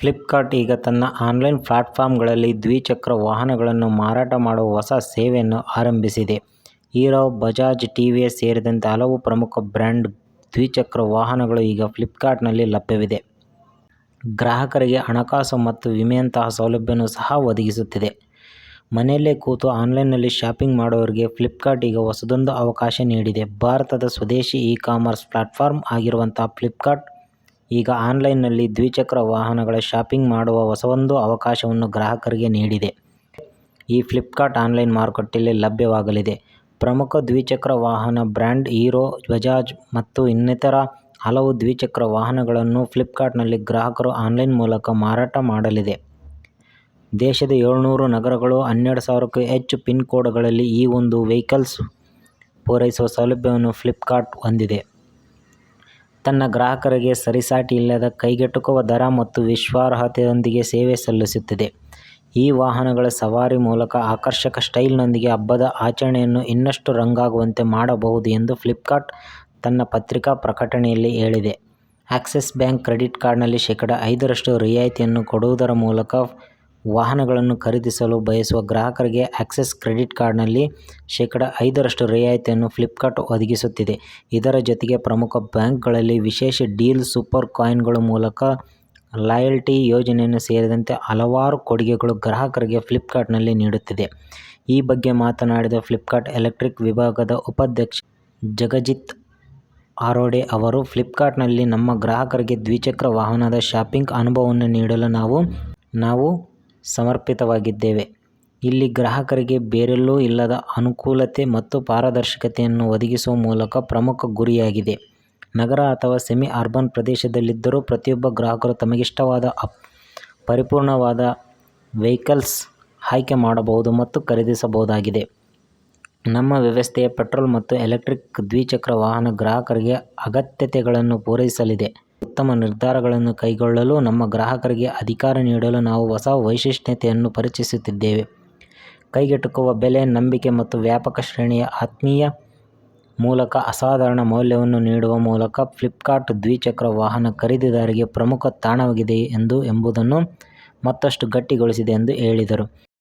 ಫ್ಲಿಪ್ಕಾರ್ಟ್ ಈಗ ತನ್ನ ಆನ್ಲೈನ್ ಪ್ಲಾಟ್ಫಾರ್ಮ್ಗಳಲ್ಲಿ ದ್ವಿಚಕ್ರ ವಾಹನಗಳನ್ನು ಮಾರಾಟ ಮಾಡುವ ಹೊಸ ಸೇವೆಯನ್ನು ಆರಂಭಿಸಿದೆ. ಹೀರೋ, ಬಜಾಜ್, ಟಿವಿಎಸ್ ಸೇರಿದಂತೆ ಹಲವು ಪ್ರಮುಖ ಬ್ರ್ಯಾಂಡ್ ದ್ವಿಚಕ್ರ ವಾಹನಗಳು ಈಗ ಫ್ಲಿಪ್ಕಾರ್ಟ್ನಲ್ಲಿ ಲಭ್ಯವಿದೆ. ಗ್ರಾಹಕರಿಗೆ ಹಣಕಾಸು ಮತ್ತು ವಿಮೆಯಂತಹ ಸೌಲಭ್ಯವನ್ನು ಸಹ ಒದಗಿಸುತ್ತಿದೆ. ಮನೆಯಲ್ಲೇ ಕೂತು ಆನ್ಲೈನ್ನಲ್ಲಿ ಶಾಪಿಂಗ್ ಮಾಡುವವರಿಗೆ ಫ್ಲಿಪ್ಕಾರ್ಟ್ ಈಗ ಹೊಸದೊಂದು ಅವಕಾಶ ನೀಡಿದೆ. ಭಾರತದ ಸ್ವದೇಶಿ ಇ-ಕಾಮರ್ಸ್ ಪ್ಲಾಟ್ಫಾರ್ಮ್ ಆಗಿರುವಂತಹ ಫ್ಲಿಪ್ಕಾರ್ಟ್ ಈಗ ಆನ್ಲೈನ್ನಲ್ಲಿ ದ್ವಿಚಕ್ರ ವಾಹನಗಳ ಶಾಪಿಂಗ್ ಮಾಡುವ ಹೊಸದೊಂದು ಅವಕಾಶವನ್ನು ಗ್ರಾಹಕರಿಗೆ ನೀಡಿದೆ. ಈ ಫ್ಲಿಪ್ಕಾರ್ಟ್ ಆನ್ಲೈನ್ ಮಾರುಕಟ್ಟೆಯಲ್ಲಿ ಲಭ್ಯವಾಗಲಿದೆ. ಪ್ರಮುಖ ದ್ವಿಚಕ್ರ ವಾಹನ ಬ್ರ್ಯಾಂಡ್ ಹೀರೋ, ಬಜಾಜ್ ಮತ್ತು ಇನ್ನಿತರ ಹಲವು ದ್ವಿಚಕ್ರ ವಾಹನಗಳನ್ನು ಫ್ಲಿಪ್ಕಾರ್ಟ್ನಲ್ಲಿ ಗ್ರಾಹಕರು ಆನ್ಲೈನ್ ಮೂಲಕ ಮಾರಾಟ ಮಾಡಲಿದೆ. ದೇಶದ ಏಳ್ನೂರು ನಗರಗಳು, ಹನ್ನೆರಡು ಸಾವಿರಕ್ಕೂ ಹೆಚ್ಚು ಪಿನ್ ಕೋಡ್ಗಳಲ್ಲಿ ಈ ಒಂದು ವೆಹಿಕಲ್ಸ್ ಪೂರೈಸುವ ಸೌಲಭ್ಯವನ್ನು ಫ್ಲಿಪ್ಕಾರ್ಟ್ ಹೊಂದಿದೆ. ತನ್ನ ಗ್ರಾಹಕರಿಗೆ ಸರಿಸಾಟಿಯಿಲ್ಲದ ಕೈಗೆಟುಕುವ ದರ ಮತ್ತು ವಿಶ್ವಾರ್ಹತೆಯೊಂದಿಗೆ ಸೇವೆ ಸಲ್ಲಿಸುತ್ತಿದೆ. ಈ ವಾಹನಗಳ ಸವಾರಿ ಮೂಲಕ ಆಕರ್ಷಕ ಸ್ಟೈಲ್ನೊಂದಿಗೆ ಹಬ್ಬದ ಆಚರಣೆಯನ್ನು ಇನ್ನಷ್ಟು ರಂಗಾಗುವಂತೆ ಮಾಡಬಹುದು ಎಂದು ಫ್ಲಿಪ್ಕಾರ್ಟ್ ತನ್ನ ಪತ್ರಿಕಾ ಪ್ರಕಟಣೆಯಲ್ಲಿ ಹೇಳಿದೆ. ಆಕ್ಸಿಸ್ ಬ್ಯಾಂಕ್ ಕ್ರೆಡಿಟ್ ಕಾರ್ಡ್ನಲ್ಲಿ ಶೇಖಡ ಐದರಷ್ಟು ರಿಯಾಯಿತಿಯನ್ನು ಕೊಡುವುದರ ಮೂಲಕ ವಾಹನಗಳನ್ನು ಖರೀದಿಸಲು ಬಯಸುವ ಗ್ರಾಹಕರಿಗೆ ಆಕ್ಸೆಸ್ ಕ್ರೆಡಿಟ್ ಕಾರ್ಡ್ನಲ್ಲಿ ಶೇಕಡ ಐದರಷ್ಟು ರಿಯಾಯಿತಿಯನ್ನು ಫ್ಲಿಪ್ಕಾರ್ಟ್ ಒದಗಿಸುತ್ತಿದೆ. ಇದರ ಜೊತೆಗೆ ಪ್ರಮುಖ ಬ್ಯಾಂಕ್ಗಳಲ್ಲಿ ವಿಶೇಷ ಡೀಲ್, ಸೂಪರ್ ಕಾಯಿನ್ಗಳ ಮೂಲಕ ಲಾಯಲ್ಟಿ ಯೋಜನೆಯನ್ನು ಸೇರಿದಂತೆ ಹಲವಾರು ಕೊಡುಗೆಗಳು ಗ್ರಾಹಕರಿಗೆ ಫ್ಲಿಪ್ಕಾರ್ಟ್ನಲ್ಲಿ ನೀಡುತ್ತಿದೆ. ಈ ಬಗ್ಗೆ ಮಾತನಾಡಿದ ಫ್ಲಿಪ್ಕಾರ್ಟ್ ಎಲೆಕ್ಟ್ರಿಕ್ ವಿಭಾಗದ ಉಪಾಧ್ಯಕ್ಷ ಜಗಜಿತ್ ಆರೋಡೆ ಅವರು, ಫ್ಲಿಪ್ಕಾರ್ಟ್ನಲ್ಲಿ ನಮ್ಮ ಗ್ರಾಹಕರಿಗೆ ದ್ವಿಚಕ್ರ ವಾಹನದ ಶಾಪಿಂಗ್ ಅನುಭವವನ್ನು ನೀಡಲು ನಾವು ನಾವು ಸಮರ್ಪಿತವಾಗಿದ್ದೇವೆ. ಇಲ್ಲಿ ಗ್ರಾಹಕರಿಗೆ ಬೇರೆಲ್ಲೂ ಇಲ್ಲದ ಅನುಕೂಲತೆ ಮತ್ತು ಪಾರದರ್ಶಕತೆಯನ್ನು ಒದಗಿಸುವ ಮೂಲಕ ಪ್ರಮುಖ ಗುರಿಯಾಗಿದೆ. ನಗರ ಅಥವಾ ಸೆಮಿ-ಅರ್ಬನ್ ಪ್ರದೇಶದಲ್ಲಿದ್ದರೂ ಪ್ರತಿಯೊಬ್ಬ ಗ್ರಾಹಕರು ತಮಗಿಷ್ಟವಾದ ಪರಿಪೂರ್ಣವಾದ ವೆಹಿಕಲ್ಸ್ ಆಯ್ಕೆ ಮಾಡಬಹುದು ಮತ್ತು ಖರೀದಿಸಬಹುದಾಗಿದೆ. ನಮ್ಮ ವ್ಯವಸ್ಥೆಯ ಪೆಟ್ರೋಲ್ ಮತ್ತು ಎಲೆಕ್ಟ್ರಿಕ್ ದ್ವಿಚಕ್ರ ವಾಹನ ಗ್ರಾಹಕರಿಗೆ ಅಗತ್ಯತೆಗಳನ್ನು ಪೂರೈಸಲಿದೆ. ಉತ್ತಮ ನಿರ್ಧಾರಗಳನ್ನು ಕೈಗೊಳ್ಳಲು ನಮ್ಮ ಗ್ರಾಹಕರಿಗೆ ಅಧಿಕಾರ ನೀಡಲು ನಾವು ಹೊಸ ವೈಶಿಷ್ಟ್ಯತೆಯನ್ನು ಪರಿಚಯಿಸುತ್ತಿದ್ದೇವೆ. ಕೈಗೆಟುಕುವ ಬೆಲೆ, ನಂಬಿಕೆ ಮತ್ತು ವ್ಯಾಪಕ ಶ್ರೇಣಿಯ ಆತ್ಮೀಯ ಮೂಲಕ ಅಸಾಧಾರಣ ಮೌಲ್ಯವನ್ನು ನೀಡುವ ಮೂಲಕ ಫ್ಲಿಪ್ಕಾರ್ಟ್ ದ್ವಿಚಕ್ರ ವಾಹನ ಖರೀದಿದಾರರಿಗೆ ಪ್ರಮುಖ ತಾಣವಾಗಿದೆ ಎಂದು ಎಂಬುದನ್ನು ಮತ್ತಷ್ಟು ಗಟ್ಟಿಗೊಳಿಸಿದೆ ಎಂದು ಹೇಳಿದರು.